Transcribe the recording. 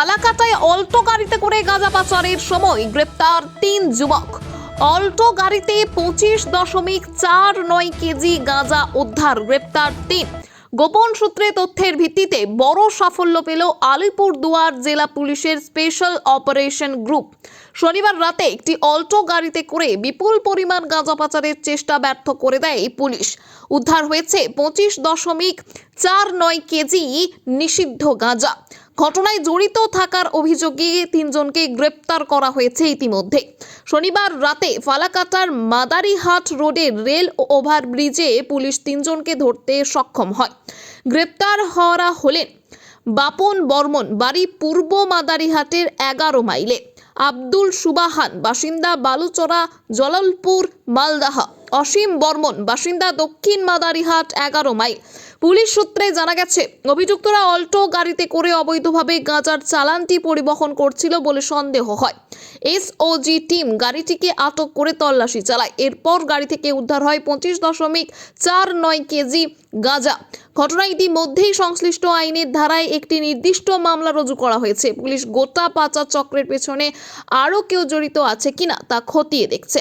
ফালাকাটায় Alto গাড়িতে করে গাঁজা পাচারের সময় গ্রেপ্তার তিন যুবক। অল্টো গাড়িতে পঁচিশ দশমিক চার নয় কেজি গাঁজা উদ্ধার, গ্রেপ্তার তিন। গোপন সূত্রে তথ্যের ভিত্তিতে বড় সাফল্য পেল আলিপুরদুয়ার জেলা পুলিশের স্পেশাল অপারেশন গ্রুপ। শনিবার রাতে একটি অল্টো গাড়িতে করে বিপুল পরিমাণ গাঁজা পাচারের চেষ্টা ব্যর্থ করে দেয় পুলিশ। উদ্ধার হয়েছে পঁচিশ দশমিক চার নয় কেজি নিষিদ্ধ গাঁজা। ঘটনায় জড়িত থাকার অভিযোগে তিনজনকে গ্রেপ্তার করা হয়েছে ইতিমধ্যে। শনিবার রাতে ফালাকাটার মাদারিহাট রোডের রেল ওভারব্রিজে পুলিশ তিনজনকে ধরতে সক্ষম হয়। গ্রেপ্তার হওয়ারা হলেন বাপন বর্মন, বাড়ি পূর্ব মাদারিহাটের এগারো মাইলে, আব্দুল সুবাহান, বাসিন্দা বালুচরা, জলালপুর, মালদাহা। অসীম বর্মন বাসিন্দা দক্ষিণ মাদারিহাট, এগারো মাইল। পুলিশ সূত্রে জানা গেছে, অভিযুক্তরা অল্টো গাড়িতে করে অবৈধভাবে গাঁজার চালানটি পরিবহন করছিল বলে সন্দেহ হয়। এসওজি টিম গাড়িটিকে আটক করে তল্লাশি চালায়। এরপর গাড়ি থেকে উদ্ধার হয় পঁচিশ দশমিক চার নয় কেজি গাঁজা। ঘটনা ইতিমধ্যেই সংশ্লিষ্ট আইনের ধারায় একটি নির্দিষ্ট মামলা রুজু করা হয়েছে। পুলিশ গোটা পাচার চক্রের পেছনে আরও কেউ জড়িত আছে কিনা তা খতিয়ে দেখছে।